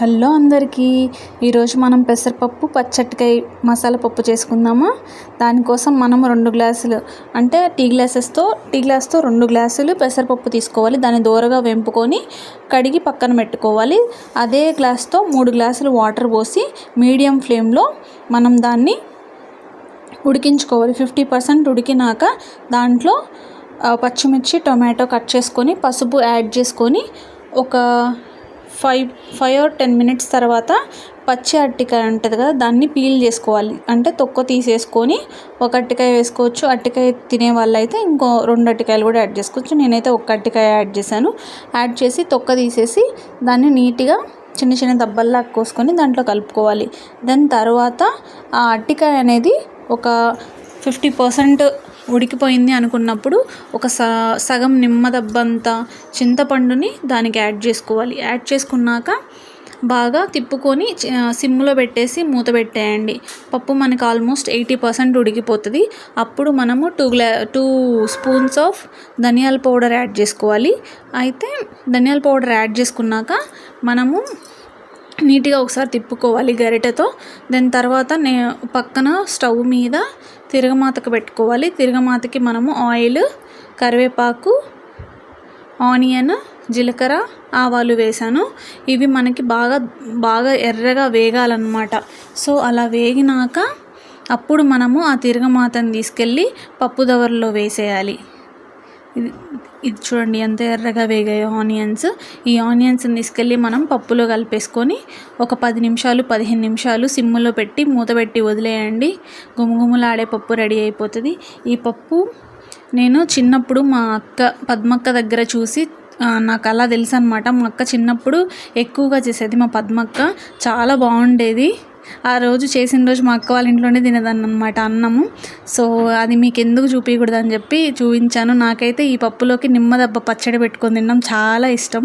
Hello అందరికీ. ఈరోజు మనం పెసరపప్పు పచ్చటికాయ మసాలా పప్పు చేసుకుందామా? దానికోసం మనం రెండు గ్లాసులు అంటే టీ గ్లాసెస్తో టీ గ్లాస్తో రెండు గ్లాసులు పెసరపప్పు తీసుకోవాలి. దాన్ని దూరగా వెంపుకొని కడిగి పక్కన పెట్టుకోవాలి. అదే గ్లాస్తో మూడు గ్లాసులు వాటర్ పోసి మీడియం ఫ్లేమ్లో మనం దాన్ని ఉడికించుకోవాలి. ఫిఫ్టీ పర్సెంట్ ఉడికినాక దాంట్లో పచ్చిమిర్చి టొమాటో కట్ చేసుకొని పసుపు యాడ్ చేసుకొని ఒక five five or ten minutes తర్వాత పచ్చి అరటికాయ ఉంటుంది కదా దాన్ని పీల్ చేసుకోవాలి. అంటే తొక్క తీసేసుకొని ఒక అరటికాయ వేసుకోవచ్చు. అరటికాయ తినే వాళ్ళైతే ఇంకో రెండు అరటికాయలు కూడా యాడ్ చేసుకోవచ్చు. నేనైతే ఒక అరటికాయ యాడ్ చేశాను. యాడ్ చేసి తొక్క తీసేసి దాన్ని నీట్గా చిన్న చిన్న దబ్బల్లా కోసుకొని దాంట్లో కలుపుకోవాలి. దాని తర్వాత ఆ అరటికాయ అనేది ఒక ఫిఫ్టీ పర్సెంట్ ఉడికిపోయింది అనుకున్నప్పుడు ఒక స సగం నిమ్మదబ్బంత చింతపండుని దానికి యాడ్ చేసుకోవాలి. యాడ్ చేసుకున్నాక బాగా తిప్పుకొని సిమ్లో పెట్టేసి మూత పెట్టేయండి. పప్పు మనకు ఆల్మోస్ట్ ఎయిటీ పర్సెంట్ ఉడికిపోతుంది. అప్పుడు మనము టూ గ్లా టూ స్పూన్స్ ఆఫ్ ధనియాల పౌడర్ యాడ్ చేసుకోవాలి. అయితే ధనియాల పౌడర్ యాడ్ చేసుకున్నాక మనము నీట్గా ఒకసారి తిప్పుకోవాలి గరిటెతో. దాని తర్వాత నే పక్కన స్టవ్ మీద తిరగమాతకు పెట్టుకోవాలి. తిరగమాతకి మనము ఆయిల్ కరివేపాకు ఆనియన్ జీలకర్ర ఆవాలు వేసాను ఇవి మనకి బాగా బాగా ఎర్రగా వేగాలన్నమాట. సో అలా వేగినాక అప్పుడు మనము ఆ తిరగమాతను తీసుకెళ్ళి పప్పుదవర్లో వేసేయాలి. ఇది ఇది చూడండి ఎంత ఎర్రగా వేగాయో ఆనియన్స్. ఈ ఆనియన్స్ని తీసుకెళ్ళి మనం పప్పులో కలిపేసుకొని ఒక పది నిమిషాలు పదిహేను నిమిషాలు సిమ్లో పెట్టి మూత పెట్టి వదిలేయండి. గుమగుమలాడే పప్పు రెడీ అయిపోతుంది. ఈ పప్పు నేను చిన్నప్పుడు మా అక్క పద్మక్క దగ్గర చూసి నాకు అలా తెలుసు అనమాట మా అక్క చిన్నప్పుడు ఎక్కువగా చేసేది మా పద్మక్క. చాలా బాగుండేది. ఆ రోజు చేసిన రోజు మా అక్క వాళ్ళ ఇంట్లోనే తినేదాన్ని అనమాట అన్నము. సో అది మీకు ఎందుకు చూపించకూడదు అని చెప్పి చూపించాను. నాకైతే ఈ పప్పులోకి నిమ్మదబ్బ పచ్చడి పెట్టుకొని తినడం చాలా ఇష్టం.